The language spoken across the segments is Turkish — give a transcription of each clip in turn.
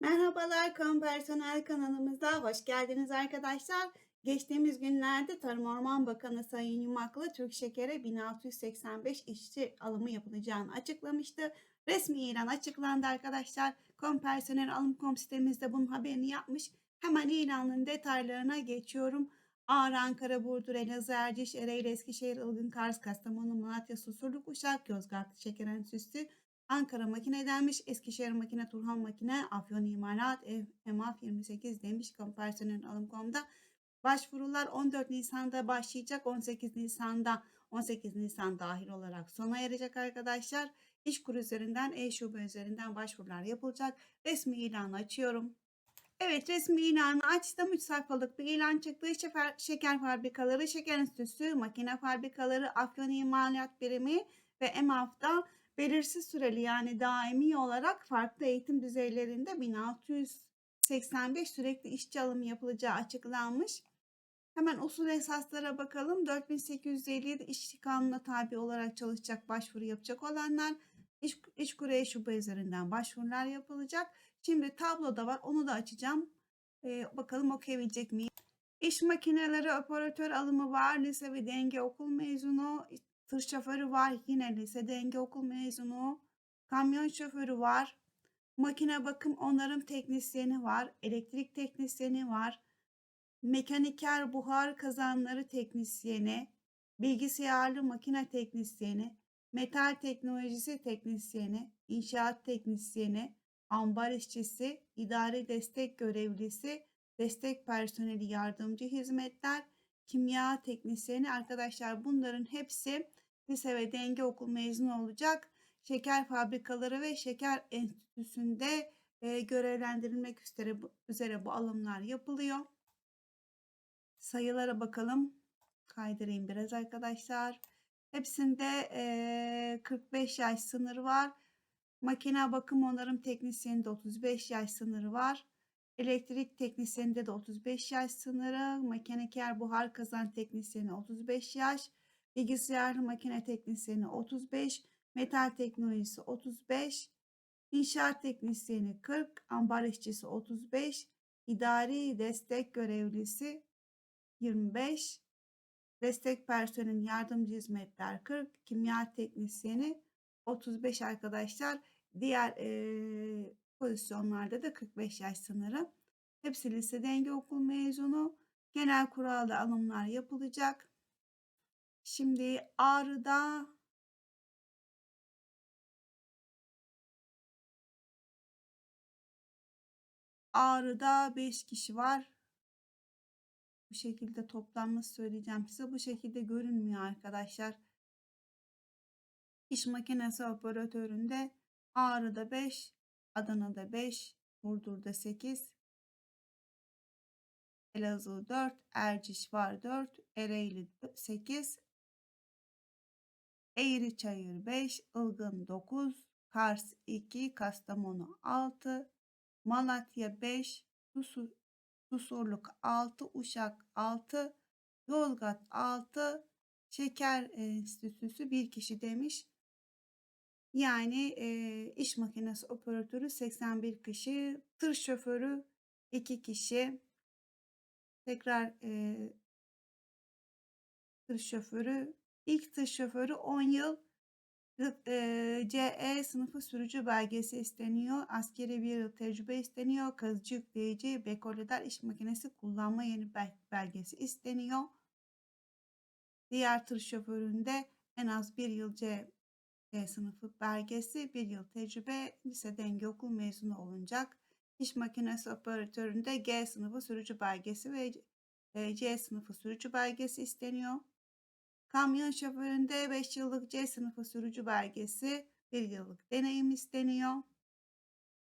Merhabalar Kamu Personel kanalımıza hoş geldiniz arkadaşlar. Geçtiğimiz günlerde Tarım Orman Bakanı Sayın Yumaklı Türk Şeker'e 1685 işçi alımı yapılacağını açıklamıştı. Resmi ilan açıklandı arkadaşlar. Kamu Personel alım.com sitemizde bunun haberini yapmış. Hemen ilanın detaylarına geçiyorum. Ağrı, Ankara, Burdur, Elazığ, Erciş, Ereğli, Eskişehir, Ilgın, Kars, Kastamonu, Malatya, Susurluk, Uşak, Yozgat, Şeker Enstitüsü, Ankara makine denmiş, Eskişehir makine, Turhan makine, Afyon imalat, EMAF 28 demiş personel alım.com'da. Başvurular 14 Nisan'da başlayacak, 18 Nisan'da 18 Nisan dahil olarak sona erecek arkadaşlar. İşkur üzerinden, e-şube üzerinden başvurular yapılacak. Resmi ilanı açıyorum. Evet resmi ilanı açtım. 3 sayfalık bir ilan çıktı. Şeker fabrikaları, şeker enstitüsü, makine fabrikaları, Afyon imalat birimi ve EMAF'da belirsiz süreli yani daimi olarak farklı eğitim düzeylerinde 1685 sürekli işçi alımı yapılacağı açıklanmış. Hemen usul esaslara bakalım. 4857 işçi kanununa tabi olarak çalışacak başvuru yapacak olanlar iş, iş kureye şube üzerinden başvurular yapılacak. Şimdi tabloda var onu da açacağım. Ee, bakalım okuyabilecek miyim? İş makineleri operatör alımı var. Lise ve denge okul mezunu. Tır şoförü var. Yine lise denge okul mezunu. Kamyon şoförü var. Makine bakım onarım teknisyeni var. Elektrik teknisyeni var. Mekaniker buhar kazanları teknisyeni. Bilgisayarlı makine teknisyeni. Metal teknolojisi teknisyeni. inşaat teknisyeni. Ambar işçisi. idari destek görevlisi. Destek personeli yardımcı hizmetler kimya teknisyeni arkadaşlar bunların hepsi lise ve denge okul mezunu olacak. Şeker fabrikaları ve şeker enstitüsünde e, görevlendirilmek üzere bu, üzere bu alımlar yapılıyor. Sayılara bakalım. Kaydırayım biraz arkadaşlar. Hepsinde e, 45 yaş sınırı var. Makine bakım onarım teknisyeninde 35 yaş sınırı var. Elektrik teknisyeninde de 35 yaş sınırı, makineker buhar kazan teknisyeni 35 yaş, bilgisayarlı makine teknisyeni 35, metal teknolojisi 35, inşaat teknisyeni 40, ambar işçisi 35, idari destek görevlisi 25, destek personelin yardımcı hizmetler 40, kimya teknisyeni 35 arkadaşlar. Diğer e, pozisyonlarda da 45 yaş sınırı. Hepsi lise denge okul mezunu. Genel kuralda alımlar yapılacak. Şimdi Ağrı'da Ağrı'da 5 kişi var. Bu şekilde toplanması söyleyeceğim size. Bu şekilde görünmüyor arkadaşlar. İş makinesi operatöründe Ağrı'da 5, Adana'da 5, Burdur'da 8, Elazığ 4, Erciş var 4, Ereğli 8, Eğri Çayır 5, Ilgın 9, Kars 2, Kastamonu 6, Malatya 5, Susur, Susurluk 6, Uşak 6, Yozgat 6, Şeker Enstitüsü bir kişi demiş. Yani e, iş makinesi operatörü 81 kişi, tır şoförü 2 kişi, tekrar e, tır şoförü, ilk tır şoförü 10 yıl e, CE sınıfı sürücü belgesi isteniyor. Askeri bir yıl tecrübe isteniyor. Kazıcı yükleyici, bekoleder iş makinesi kullanma yeni belgesi isteniyor. Diğer tır şoföründe en az bir yıl C e sınıfı belgesi, bir yıl tecrübe, lise denge okul mezunu olunacak. İş makinesi operatöründe G sınıfı sürücü belgesi ve e, C sınıfı sürücü belgesi isteniyor. Kamyon şoföründe 5 yıllık C sınıfı sürücü belgesi, 1 yıllık deneyim isteniyor.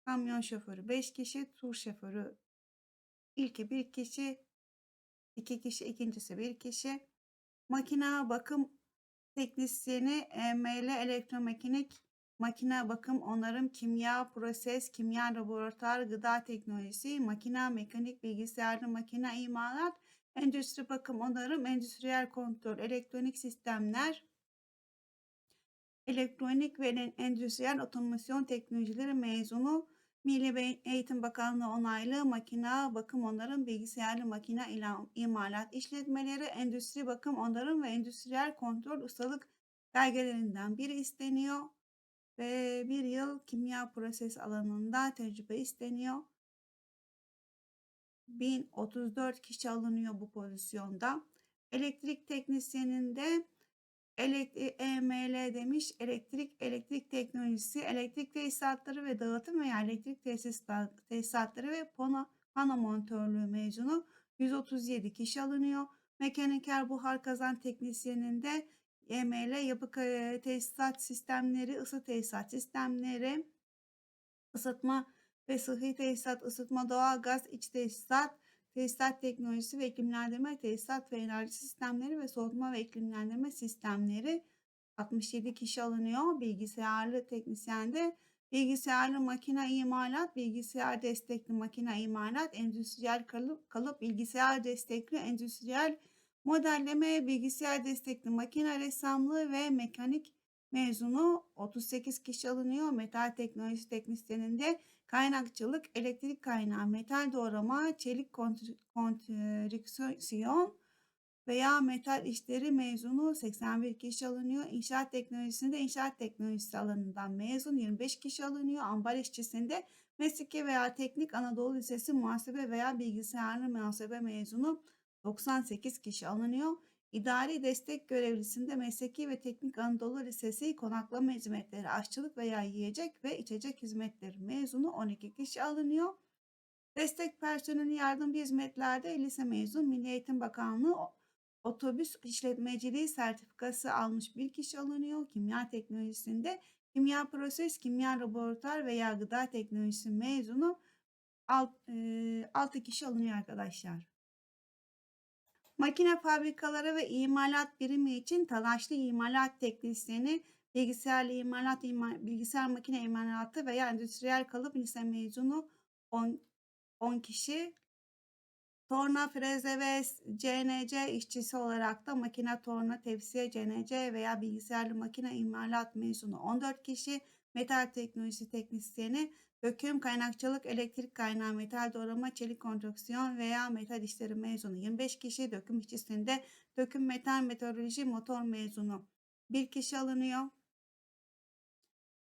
Kamyon şoförü 5 kişi, tur şoförü ilki 1 kişi, 2 kişi, ikincisi 1 kişi. Makina bakım teknisyeni EML elektromekanik makine bakım onarım kimya proses kimya laboratuvar gıda teknolojisi makine mekanik bilgisayarlı makine imalat endüstri bakım onarım endüstriyel kontrol elektronik sistemler elektronik ve endüstriyel otomasyon teknolojileri mezunu Milli Eğitim Bakanlığı onaylı makina bakım onarım, bilgisayarlı makine ilan, imalat işletmeleri, endüstri bakım onarım ve endüstriyel kontrol ustalık belgelerinden biri isteniyor. Ve bir yıl kimya proses alanında tecrübe isteniyor. 1034 kişi alınıyor bu pozisyonda. Elektrik teknisyeninde elektrik EML demiş. Elektrik, elektrik teknolojisi, elektrik tesisatları ve dağıtım veya elektrik tesisat, tesisatları ve pano, pano montörlüğü mezunu 137 kişi alınıyor. Mekaniker buhar kazan teknisyeninde EML yapı tesisat sistemleri, ısı tesisat sistemleri, ısıtma ve sıhhi tesisat, ısıtma, doğalgaz, iç tesisat, tesisat teknolojisi ve iklimlendirme, tesisat ve enerji sistemleri ve soğutma ve iklimlendirme sistemleri 67 kişi alınıyor. Bilgisayarlı teknisyende bilgisayarlı makine imalat, bilgisayar destekli makine imalat, endüstriyel kalıp, kalıp bilgisayar destekli endüstriyel modelleme, bilgisayar destekli makine ressamlığı ve mekanik mezunu 38 kişi alınıyor. Metal teknolojisi teknisyeninde kaynakçılık, elektrik kaynağı, metal doğrama, çelik konstrüksiyon veya metal işleri mezunu 81 kişi alınıyor. İnşaat teknolojisinde inşaat teknolojisi alanından mezun 25 kişi alınıyor. Ambar işçisinde mesleki veya teknik Anadolu Lisesi muhasebe veya bilgisayarlı muhasebe mezunu 98 kişi alınıyor. İdari destek görevlisinde mesleki ve teknik Anadolu Lisesi konaklama hizmetleri, aşçılık veya yiyecek ve içecek hizmetleri mezunu 12 kişi alınıyor. Destek personeli yardımcı hizmetlerde lise mezun Milli Eğitim Bakanlığı otobüs işletmeciliği sertifikası almış bir kişi alınıyor. Kimya teknolojisinde kimya proses, kimya laboratuvar veya gıda teknolojisi mezunu 6 kişi alınıyor arkadaşlar. Makine fabrikaları ve imalat birimi için talaşlı imalat teknisyeni, bilgisayarlı imalat, ima- bilgisayar makine imalatı veya endüstriyel kalıp lise mezunu 10, 10 kişi. Torna, freze ve CNC işçisi olarak da makine torna, tepsiye, CNC veya bilgisayarlı makine imalat mezunu 14 kişi. Metal teknolojisi teknisyeni, döküm, kaynakçılık, elektrik kaynağı, metal doğrama, çelik konstrüksiyon veya metal işleri mezunu 25 kişi. Döküm işçisinde döküm, metal, meteoroloji, motor mezunu 1 kişi alınıyor.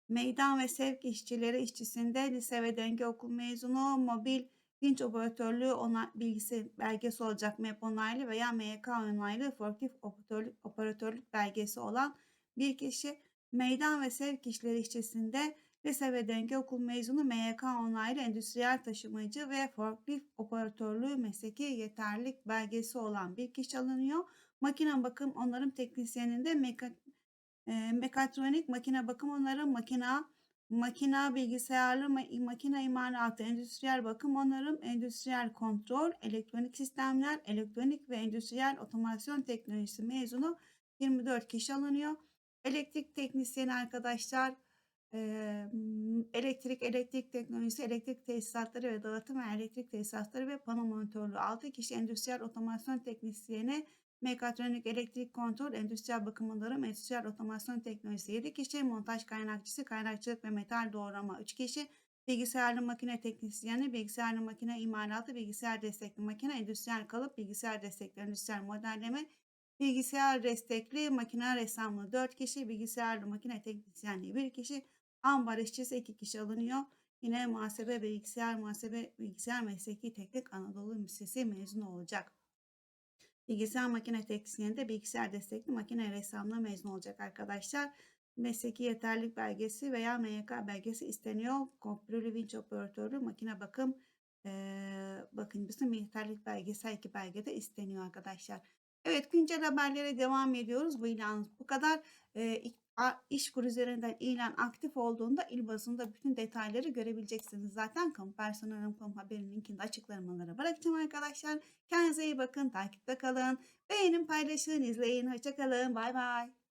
Meydan ve sevk işçileri işçisinde lise ve denge okul mezunu, mobil vinç operatörlüğü ona, bilgisi belgesi olacak MEP onaylı veya MYK onaylı forklift operatörlük, operatörlük belgesi olan bir kişi. Meydan ve sevk işleri işçisinde lise ve denge okul mezunu MYK onaylı endüstriyel taşımacı ve forklift operatörlüğü mesleki yeterlilik belgesi olan bir kişi alınıyor. Makine bakım onarım teknisyeninde meka, e, mekatronik makine bakım onarım, makina, makina bilgisayarlı ma- makine imalatı, endüstriyel bakım onarım, endüstriyel kontrol, elektronik sistemler, elektronik ve endüstriyel otomasyon teknolojisi mezunu 24 kişi alınıyor. Elektrik teknisyeni arkadaşlar, elektrik, elektrik teknolojisi, elektrik tesisatları ve dağıtım ve elektrik tesisatları ve pano monitörlüğü. 6 kişi, endüstriyel otomasyon teknisyeni, mekatronik, elektrik kontrol, endüstriyel bakım onarım, endüstriyel otomasyon teknolojisi. 7 kişi, montaj kaynakçısı, kaynakçılık ve metal doğrama. 3 kişi, bilgisayarlı makine teknisyeni, bilgisayarlı makine imalatı, bilgisayar destekli makine, endüstriyel kalıp, bilgisayar destekli endüstriyel modelleme, bilgisayar destekli makine ressamlığı. 4 kişi, bilgisayarlı makine teknisyenliği. 1 kişi, ambar işçisi 2 kişi alınıyor. Yine muhasebe, bilgisayar, muhasebe, bilgisayar mesleki teknik Anadolu Lisesi mezunu olacak. Bilgisayar makine teknisyeninde bilgisayar destekli makine ressamlığı mezun olacak arkadaşlar. Mesleki yeterlilik belgesi veya MYK belgesi isteniyor. Komprülü vinç operatörü makine bakım eee bakımcısı yeterlilik belgesi her iki belge de isteniyor arkadaşlar. Evet güncel haberlere devam ediyoruz. Bu ilan bu kadar. Eee, ik- a- iş kur üzerinden ilan aktif olduğunda il bazında bütün detayları görebileceksiniz. Zaten kamu personel kamu haberinin linkini açıklamalara bırakacağım arkadaşlar. Kendinize iyi bakın, takipte kalın. Beğenin, paylaşın, izleyin. Hoşçakalın. Bay bay.